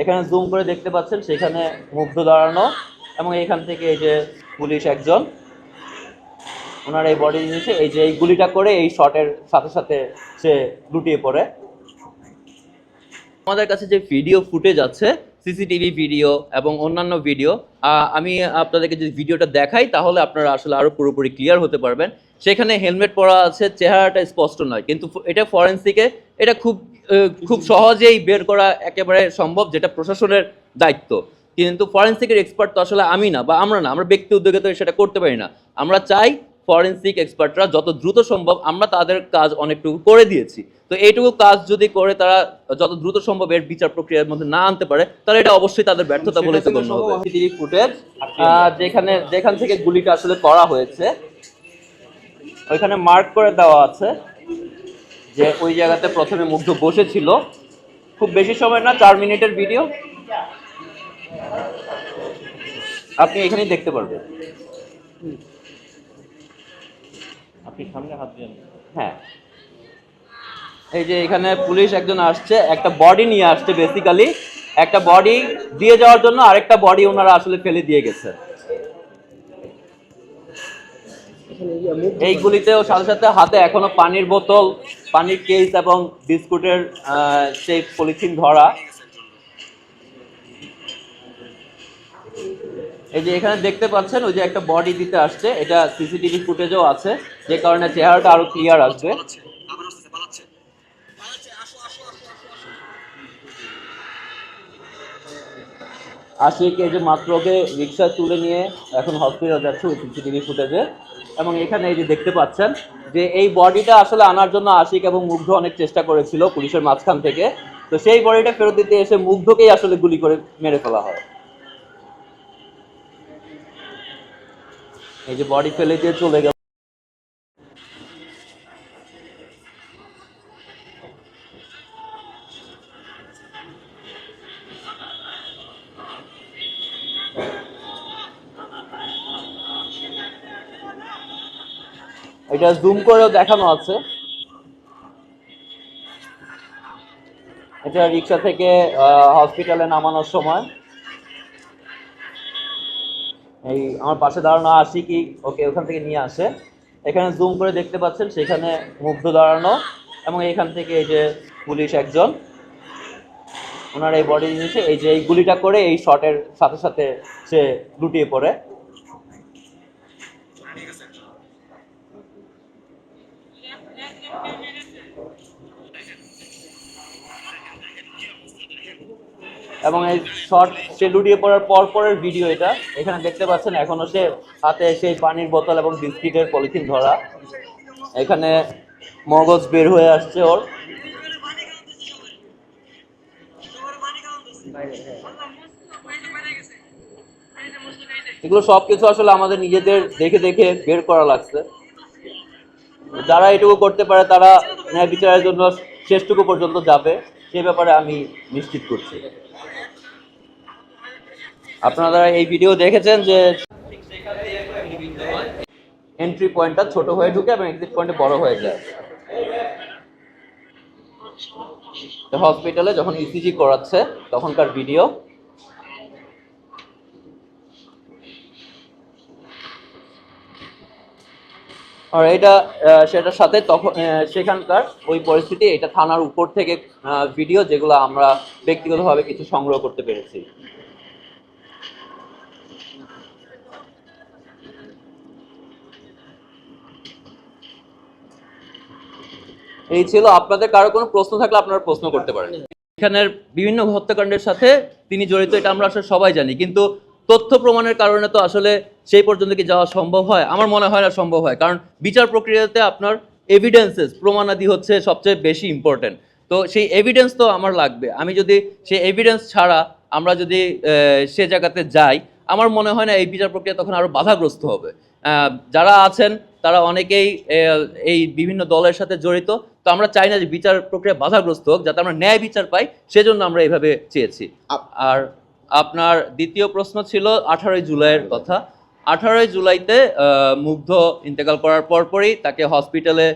এখানে জুম করে দেখতে পাচ্ছেন, সেখানে মুগ্ধ দাঁড়ানো এবং এখান থেকে এই যে পুলিশ একজন, ওনার এই বডি নিয়েছে এই যে এই গুলিটা করে এই শটের সাথে সাথে সে লুটিয়ে পড়ে। আমাদের কাছে যে ভিডিও ফুটেজ আছে সিসিটিভি ভিডিও এবং অন্যান্য ভিডিও। আমি আপনাদেরকে যদি ভিডিওটা দেখাই, তাহলে আপনারা আসলে আরও পুরোপুরি ক্লিয়ার হতে পারবেন। সেখানে হেলমেট পরা আছে, চেহারাটা স্পষ্ট নয়। কিন্তু এটা ফরেন্সিকে, এটা খুব খুব সহজেই বের করা একেবারে সম্ভব, যেটা প্রশাসনের দায়িত্ব। কিন্তু ফরেন্সিকের এক্সপার্ট তো আসলে আমি না, বা আমরা না। আমরা ব্যক্তি উদ্যোগে তো সেটা করতে পারি না। আমরা চাই ফরেন্সিক এক্সপার্টরা যত দ্রুত সম্ভব আমরা তাদের কাজ অনেকটুকু করে দিয়েছি। তো এইটুকু কাজ যদি করে তারা যত দ্রুত সম্ভব এর বিচার প্রক্রিয়ার মধ্যে না আনতে পারে তাহলে এটা অবশ্যই তাদের ব্যর্থতা বলে তো গণ্য হবে। ফুটেজ যেখানে যেখান থেকে গুলিটা আসলে করা হয়েছে ওইখানে মার্ক করে দেওয়া আছে যে ওই জায়গাতে প্রথমে মুগ্ধ বসেছিল। খুব বেশি সময় না চার মিনিটের ভিডিও আপনি এখানেই দেখতে পারবেন। আপনি সামনে হাত দিয়ে হ্যাঁ। এই যে এখানে পুলিশ একজন আসছে একটা বডি নিয়ে আসছে বেসিক্যালি একটা বডি দিয়ে যাওয়ার জন্য আরেকটা বডি ওনারা আসলে ফেলে দিয়ে গেছে। এইগুলিতেও সাথে সাথে হাতে এখনও পানির বোতল পানির কেস এবং বিস্কুটের আহ, সেই পলিথিন ধরা। এই যে এখানে দেখতে পাচ্ছেন, ওই যে একটা বডি দিতে আসছে, এটা সিসিটিভি ফুটেজও আছে, যে কারণে চেহারাটা আরও ক্লিয়ার আসবে। আশিক, এই যে মাত্র ওকে রিক্সায় তুলে নিয়ে এখন হসপিটাল যাচ্ছে ওই সিসিটিভি ফুটেজে। এবং এখানে এই যে দেখতে পাচ্ছেন, যে এই বডিটা আসলে আনার জন্য আশিক এবং মুগ্ধ অনেক চেষ্টা করেছিল পুলিশের মাঝখান থেকে। তো সেই বডিটা ফেরত দিতে এসে মুগ্ধকেই আসলে গুলি করে মেরে ফেলা হয়। এই যে বডি ফেলে দিয়ে চলে গেল। এটা জুম করেও দেখানো আছে। এটা রিক্সা থেকে হসপিটালে নামানোর সময়। এই আমার পাশে দাঁড়ানো আসি কি ওকে ওখান থেকে নিয়ে আসে। এখানে জুম করে দেখতে পাচ্ছেন, সেখানে মুগ্ধ দাঁড়ানো এবং এখান থেকে এই যে পুলিশ একজন। ওনার এই বডি জিনিসে এই যে এই গুলিটা করে এই শটের সাথে সাথে সে লুটিয়ে পড়ে। এবং এই শর্ট সে লুটিয়ে পড়ার পর পরের ভিডিও এটা। এখানে দেখতে পাচ্ছেন, এখনও সে হাতে সেই পানির বোতল এবং বিস্কিটের পলিথিন ধরা। এখানে মগজ বের হয়ে আসছে ওর। এগুলো সবকিছু আসলে আমাদের নিজেদের দেখে দেখে বের করা লাগছে। যারা এটুকু করতে পারে, তারা ন্যায় বিচারের জন্য শেষটুকু পর্যন্ত যাবে। সে ব্যাপারে আমি নিশ্চিত করছি। আপনারা এই ভিডিও দেখেছেন যে এন্ট্রি পয়েন্টটা ছোট হয়ে ঢুকে এবং এক্সিট পয়েন্টে বড় হয়ে যায়। হসপিটালে যখন ইসিজি করাচ্ছে, তখনকার ভিডিও আর এটা সেটার সাথে তখন সেখানকার ওই পরিস্থিতি, এটা থানার উপর থেকে ভিডিও যেগুলো আমরা ব্যক্তিগতভাবে কিছু সংগ্রহ করতে পেরেছি। এই ছিল, আপনাদের কারও কোনো প্রশ্ন থাকলে আপনারা প্রশ্ন করতে পারেন। এখানের বিভিন্ন হত্যাকাণ্ডের সাথে তিনি জড়িত, এটা আমরা আসলে সবাই জানি, কিন্তু তথ্য প্রমাণের কারণে তো আসলে সেই পর্যন্ত কি যাওয়া সম্ভব হয়? আমার মনে হয় না সম্ভব হয়। কারণ বিচার প্রক্রিয়াতে আপনার এভিডেন্সেস প্রমাণাদি হচ্ছে সবচেয়ে বেশি ইম্পর্টেন্ট তো সেই এভিডেন্স তো আমার লাগবে। আমি যদি সেই এভিডেন্স ছাড়া আমরা যদি সে জায়গাতে যাই আমার মনে হয় না এই বিচার প্রক্রিয়া তখন আরও বাধাগ্রস্ত হবে। যারা আছেন তারা অনেকেই এই বিভিন্ন দলের সাথে জড়িত তো আমরা চাই না যে বিচার প্রক্রিয়া বাধাগ্রস্ত হোক যাতে আমরা ন্যায় বিচার পাই সেজন্য আমরা এইভাবে চেয়েছি। আর আপনার দ্বিতীয় প্রশ্ন ছিল আঠারোই জুলাইয়ের কথা। আঠারোই জুলাইতে মুগ্ধ ইন্তেকাল করার পরপরই তাকে হসপিটালে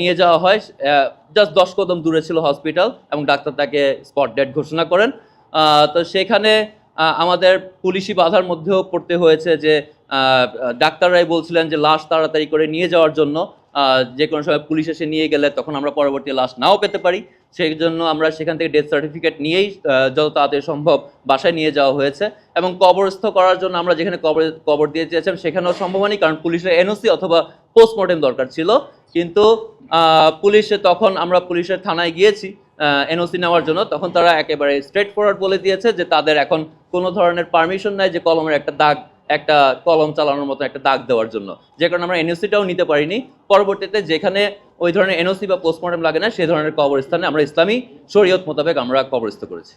নিয়ে যাওয়া হয়। জাস্ট দশ কদম দূরে ছিল হসপিটাল এবং ডাক্তার তাকে স্পট ডেড ঘোষণা করেন। তো সেখানে আমাদের পুলিশি বাধার মধ্যেও পড়তে হয়েছে যে ডাক্তাররাই বলছিলেন যে, লাশ তাড়াতাড়ি করে নিয়ে যাওয়ার জন্য যে কোনো সময় পুলিশ এসে নিয়ে গেলে তখন আমরা পরবর্তী লাশ নাও পেতে পারি। সেই জন্য আমরা সেখান থেকে ডেথ সার্টিফিকেট নিয়েই যত তাড়াতাড়ি সম্ভব বাসায় নিয়ে যাওয়া হয়েছে। এবং কবরস্থ করার জন্য আমরা যেখানে কবর কবর দিয়ে চেয়েছিলাম, সেখানেও সম্ভব হয়নি, কারণ পুলিশের এনওসি অথবা পোস্টমর্টেম দরকার ছিল। কিন্তু পুলিশে তখন আমরা পুলিশের থানায় গিয়েছি এনওসি নেওয়ার জন্য। তখন তারা একেবারে স্ট্রেট ফরওয়ার্ড বলে দিয়েছে যে তাদের এখন কোনো ধরনের পারমিশন নাই যে কলমের একটা দাগ একটা কলম চালানোর মতো একটা দাগ দেওয়ার জন্য। যে কারণে আমরা এনওসিটাও নিতে পারিনি। পরবর্তীতে যেখানে ওই ধরনের এনওসি বা পোস্টমর্টম লাগে না সেই ধরনের কবরস্থানে আমরা ইসলামী শরীয়ত মোতাবেক আমরা কবরস্থ করেছি।